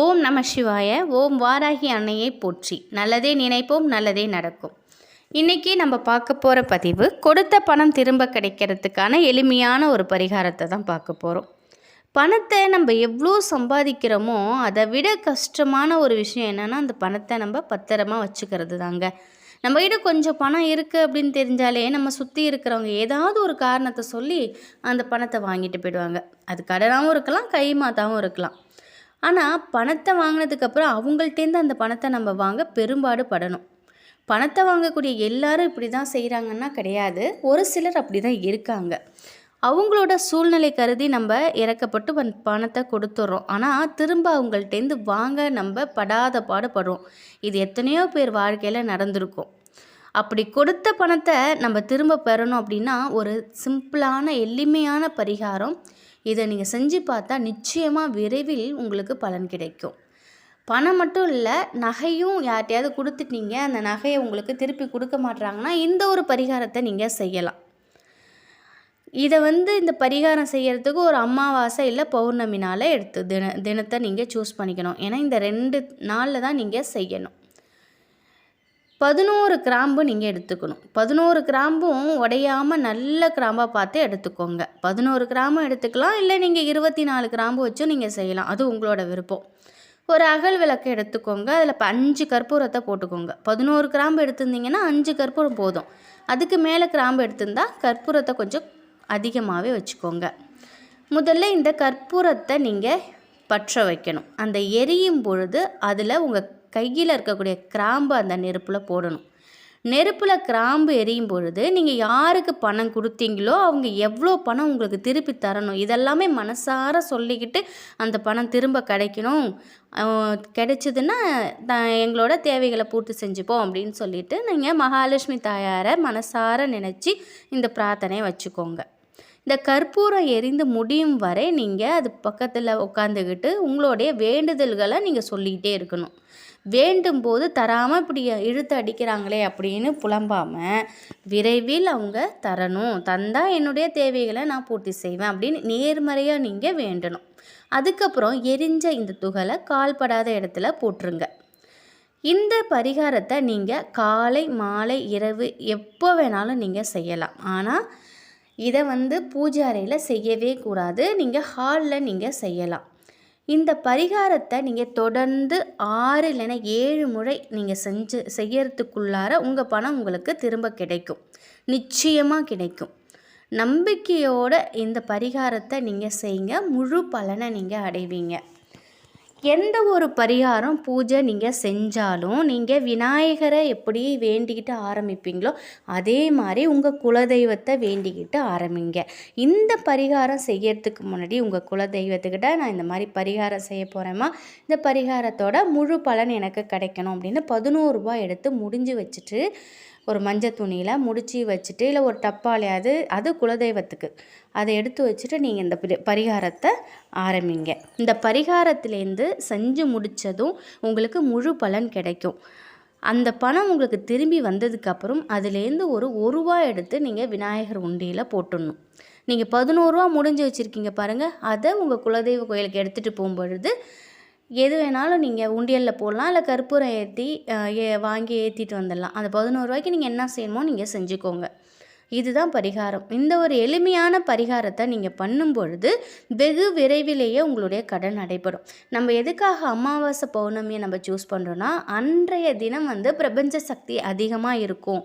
ஓம் நம சிவாய ஓம் வாராகி அன்னையை போற்றி. நல்லதே நினைப்போம் நல்லதே நடக்கும். இன்றைக்கி நம்ம பார்க்க போகிற பதிவு கொடுத்த பணம் திரும்ப கிடைக்கிறதுக்கான எளிமையான ஒரு பரிகாரத்தை தான் பார்க்க போகிறோம் பணத்தை நம்ம எவ்வளோ சம்பாதிக்கிறோமோ அதை விட கஷ்டமான ஒரு விஷயம் என்னென்னா அந்த பணத்தை நம்ம பத்திரமா வச்சுக்கிறது தாங்க. நம்மகிட்ட கொஞ்சம் பணம் இருக்குது அப்படின்னு தெரிஞ்சாலே நம்ம சுற்றி இருக்கிறவங்க ஏதாவது ஒரு காரணத்தை சொல்லி அந்த பணத்தை வாங்கிட்டு போயிடுவாங்க. அது கடனாகவும் இருக்கலாம் கை இருக்கலாம். ஆனால் பணத்தை வாங்கினதுக்கப்புறம் அவங்கள்ட்டேருந்து அந்த பணத்தை நம்ம வாங்க பெரும்பாடு படணும். பணத்தை வாங்கக்கூடிய எல்லாரும் இப்படி தான் செய்கிறாங்கன்னா கிடையாது. ஒரு சிலர் அப்படி தான் இருக்காங்க. அவங்களோட சூழ்நிலை கருதி நம்ம இறக்கப்பட்டு வந் பணத்தை கொடுத்துட்றோம் ஆனால் திரும்ப அவங்கள்ட்டேருந்து வாங்க நம்ம படாத பாடுபடுறோம். இது எத்தனையோ பேர் வாழ்க்கையில் நடந்திருக்கும். அப்படி கொடுத்த பணத்தை நம்ம திரும்ப பெறணும் அப்படின்னா ஒரு சிம்பிளான எளிமையான பரிகாரம். இதை நீங்கள் செஞ்சு பார்த்தா நிச்சயமாக விரைவில் உங்களுக்கு பலன் கிடைக்கும். பணம் மட்டும் இல்லை நகையும் யார்ட்டையாவது கொடுத்துட்டீங்க அந்த நகையை உங்களுக்கு திருப்பி கொடுக்க மாட்றாங்கன்னா இந்த ஒரு பரிகாரத்தை நீங்கள் செய்யலாம். இதை வந்து இந்த பரிகாரம் செய்கிறதுக்கு ஒரு அமாவாசை இல்லை பௌர்ணமி நாளை எடுத்து தின தினத்தை நீங்கள் சூஸ் பண்ணிக்கணும். ஏன்னா இந்த ரெண்டு நாளில் தான் நீங்கள் செய்யணும். பதினோரு கிராம்பு நீங்கள் எடுத்துக்கணும். பதினோரு கிராம்பும் உடையாமல் நல்ல கிராம்பாக பார்த்து எடுத்துக்கோங்க. பதினோரு கிராம்பும் எடுத்துக்கலாம் இல்லை நீங்கள் இருபத்தி நாலு கிராம்பு வச்சும் நீங்கள் செய்யலாம். அது உங்களோட விருப்பம். ஒரு அகல் விளக்கு எடுத்துக்கோங்க. அதில் இப்போ அஞ்சு கற்பூரத்தை போட்டுக்கோங்க. பதினோரு கிராம்பு எடுத்திருந்தீங்கன்னா அஞ்சு கற்பூரம் போதும். அதுக்கு மேலே கிராம்பு எடுத்திருந்தா கற்பூரத்தை கொஞ்சம் அதிகமாகவே வச்சுக்கோங்க. முதல்ல இந்த கற்பூரத்தை நீங்கள் பற்ற வைக்கணும். அந்த எரியும் பொழுது அதில் உங்கள் கையில் இருக்கக்கூடிய கிராம்பு அந்த நெருப்பில் போடணும். நெருப்பில் கிராம்பு எரியும் பொழுது நீங்கள் யாருக்கு பணம் கொடுத்தீங்களோ அவங்க எவ்வளோ பணம் உங்களுக்கு திருப்பி தரணும். இதெல்லாமே மனசார சொல்லிக்கிட்டு அந்த பணம் திரும்ப கிடைக்கணும். கிடைச்சதுன்னா எங்களோட தேவைகளை பூர்த்தி செஞ்சுப்போம் அப்படின்னு சொல்லிட்டு நீங்கள் மகாலட்சுமி தாயாரை மனசார நினச்சி இந்த பிரார்த்தனையை வச்சுக்கோங்க. இந்த கற்பூரம் எரிந்து முடியும் வரை நீங்கள் அது பக்கத்தில் உட்காந்துக்கிட்டு உங்களுடைய வேண்டுதல்களை நீங்கள் சொல்லிக்கிட்டே இருக்கணும். வேண்டும் போது தராமல் இப்படி இழுத்து அடிக்கிறாங்களே அப்படின்னு புலம்பாமல் விரைவில் அவங்க தரணும். தந்தால் என்னுடைய தேவைகளை நான் பூர்த்தி செய்வேன் அப்படின்னு நேர்மறையாக நீங்கள் வேண்டணும். அதுக்கப்புறம் எரிஞ்ச இந்த துகளை கால்படாத இடத்துல போட்டுருங்க. இந்த பரிகாரத்தை நீங்கள் காலை மாலை இரவு எப்போ வேணாலும் நீங்கள் செய்யலாம். ஆனால் இதை வந்து பூஜை அறையில் செய்யவே கூடாது. நீங்கள் ஹாலில் நீங்கள் செய்யலாம். இந்த பரிகாரத்தை நீங்கள் தொடர்ந்து ஆறு இல்லைன்னா ஏழு முறை நீங்கள் செஞ்சு செய்யறதுக்குள்ளார உங்கள் பணம் உங்களுக்கு திரும்ப கிடைக்கும். நிச்சயமாக கிடைக்கும். நம்பிக்கையோட இந்த பரிகாரத்தை நீங்கள் செய்யுங்க முழு பலனை நீங்கள் அடைவீங்க. எந்த ஒரு பரிகாரம் பூஜை நீங்கள் செஞ்சாலும் நீங்கள் விநாயகரை எப்படி வேண்டிக்கிட்டு ஆரம்பிப்பீங்களோ அதே மாதிரி உங்கள் குலதெய்வத்தை வேண்டிக்கிட்டு ஆரம்பிங்க. இந்த பரிகாரம் செய்யறதுக்கு முன்னாடி உங்கள் குலதெய்வத்துக்கிட்ட நான் இந்த மாதிரி பரிகாரம் செய்ய போகிறேம்மா இந்த பரிகாரத்தோட முழு பலன் எனக்கு கிடைக்கணும் அப்படின்னு பதினோரு ரூபாய் எடுத்து முடிஞ்சு வச்சுட்டு ஒரு மஞ்சள் துணியில் முடிச்சு வச்சுட்டு இல்லை ஒரு டப்பாலையாவது அது குலதெய்வத்துக்கு. அதை எடுத்து வச்சுட்டு நீங்கள் இந்த பரிகாரத்தை ஆரம்பிங்க. இந்த பரிகாரத்துலேருந்து செஞ்சு முடித்ததும் உங்களுக்கு முழு பலன் கிடைக்கும். அந்த பணம் உங்களுக்கு திரும்பி வந்ததுக்கப்புறம் அதுலேருந்து ஒரு ஒரு ரூபா எடுத்து நீங்கள் விநாயகர் உண்டியில் போட்டுடணும். நீங்கள் பதினோருவா முடிஞ்சு வச்சுருக்கீங்க பாருங்கள் அதை உங்கள் குலதெய்வ கோயிலுக்கு எடுத்துகிட்டு போகும்பொழுது எது வேணாலும் நீங்கள் உண்டியலில் போடலாம் இல்லை கற்பூரம் ஏற்றி ஏ வாங்கி ஏற்றிட்டு வந்துடலாம். அந்த பதினோரு ரூபாய்க்கு நீங்கள் என்ன செய்யணுமோ நீங்கள் செஞ்சுக்கோங்க. இதுதான் பரிகாரம். இந்த ஒரு எளிமையான பரிகாரத்தை நீங்கள் பண்ணும் பொழுது வெகு விரைவிலேயே உங்களுடைய கடன் நடைபெறும். நம்ம எதுக்காக அமாவாசை பௌர்ணமியை நம்ம சூஸ் பண்ணுறோன்னா அன்றைய தினம் வந்து பிரபஞ்ச சக்தி அதிகமாக இருக்கும்.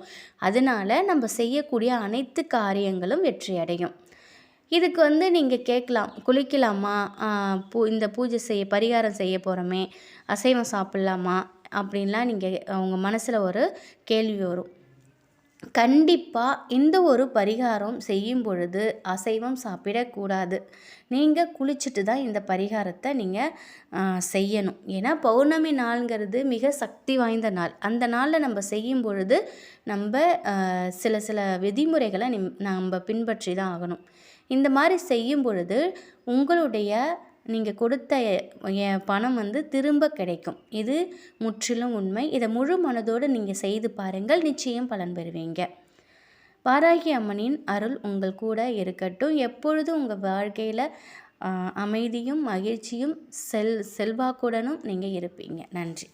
அதனால நம்ம செய்யக்கூடிய அனைத்து காரியங்களும் வெற்றி அடையும் இதுக்கு வந்து நீங்கள் கேட்கலாம். குளிக்கலாமா? பூ இந்த பூஜை செய்ய பரிகாரம் செய்ய போகிறோமே அசைவம் சாப்பிட்லாமா? அப்படின்லாம் நீங்கள் உங்கள் மனசில் ஒரு கேள்வி வரும். கண்டிப்பாக இந்த ஒரு பரிகாரம் செய்யும் பொழுது அசைவம் சாப்பிடக்கூடாது. நீங்கள் குளிச்சுட்டு தான் இந்த பரிகாரத்தை நீங்கள் செய்யணும். ஏன்னா பௌர்ணமி நாளுங்கிறது மிக சக்தி வாய்ந்த நாள். அந்த நாளில் நம்ம செய்யும் பொழுது நம்ம சில சில விதிமுறைகளை நம்ம பின்பற்றி தான் ஆகணும். இந்த மாதிரி செய்யும் பொழுது உங்களுடைய நீங்கள் கொடுத்த பணம் வந்து திரும்ப கிடைக்கும். இது முற்றிலும் உண்மை. இதை முழு மனதோடு நீங்கள் செய்து பாருங்கள். நிச்சயம் பலன் பெறுவீங்க. வாராகி அம்மனின் அருள் உங்கள் கூட இருக்கட்டும். எப்பொழுதும் உங்கள் வாழ்க்கையில் அமைதியும் மகிழ்ச்சியும் செல் செல்வாக்குடனும் நீங்கள் இருப்பீங்க. நன்றி.